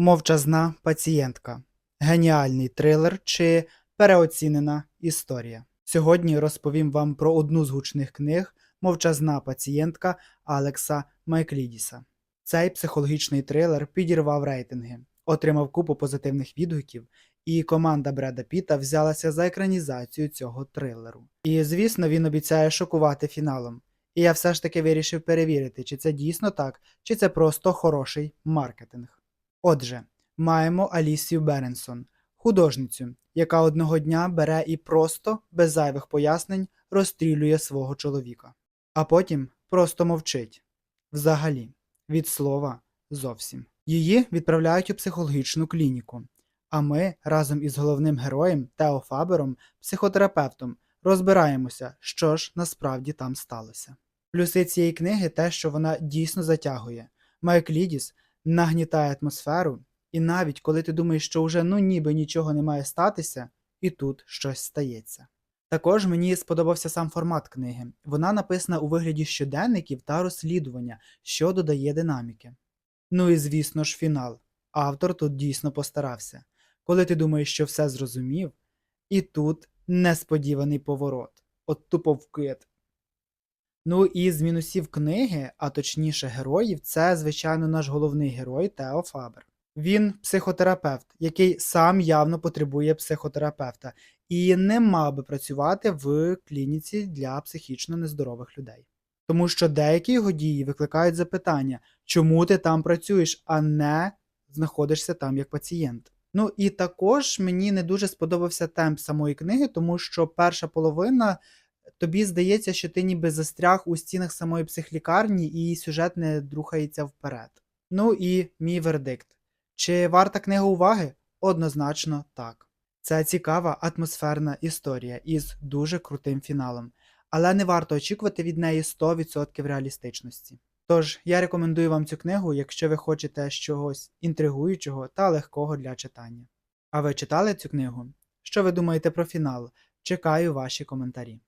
Мовчазна пацієнтка. Геніальний трилер чи переоцінена історія. Сьогодні розповім вам про одну з гучних книг Мовчазна пацієнтка Алекса Майклідіса. Цей психологічний трилер підірвав рейтинги, отримав купу позитивних відгуків, і команда Бреда Піта взялася за екранізацію цього трилеру. І звісно, він обіцяє шокувати фіналом. І я все ж таки вирішив перевірити, чи це дійсно так, чи це просто хороший маркетинг. Отже, маємо Алісію Беренсон, художницю, яка одного дня бере і просто, без зайвих пояснень, розстрілює свого чоловіка, а потім просто мовчить. Взагалі, від слова зовсім. Її відправляють у психологічну клініку. А ми разом із головним героєм Тео Фабером, психотерапевтом, розбираємося, що ж насправді там сталося. Плюси цієї книги те, що вона дійсно затягує. Майк Лідіс нагнітає атмосферу, і навіть коли ти думаєш, що вже ну ніби нічого не має статися, і тут щось стається. Також мені сподобався сам формат книги. Вона написана у вигляді щоденників та розслідування, що додає динаміки. Ну і звісно ж, фінал. Автор тут дійсно постарався. Коли ти думаєш, що все зрозумів, і тут несподіваний поворот. От тупо вкид. Ну і з мінусів книги, а точніше героїв, це, звичайно, наш головний герой Тео Фабер. Він психотерапевт, який сам явно потребує психотерапевта і не мав би працювати в клініці для психічно нездорових людей. Тому що деякі його дії викликають запитання, чому ти там працюєш, а не знаходишся там як пацієнт. Ну і також мені не дуже сподобався темп самої книги, тому що перша половина тобі здається, що ти ніби застряг у стінах самої психлікарні і сюжет не рухається вперед. Ну і мій вердикт. Чи варта книга уваги? Однозначно так. Це цікава атмосферна історія із дуже крутим фіналом, але не варто очікувати від неї 100% реалістичності. Тож я рекомендую вам цю книгу, якщо ви хочете чогось інтригуючого та легкого для читання. А ви читали цю книгу? Що ви думаєте про фінал? Чекаю ваші коментарі.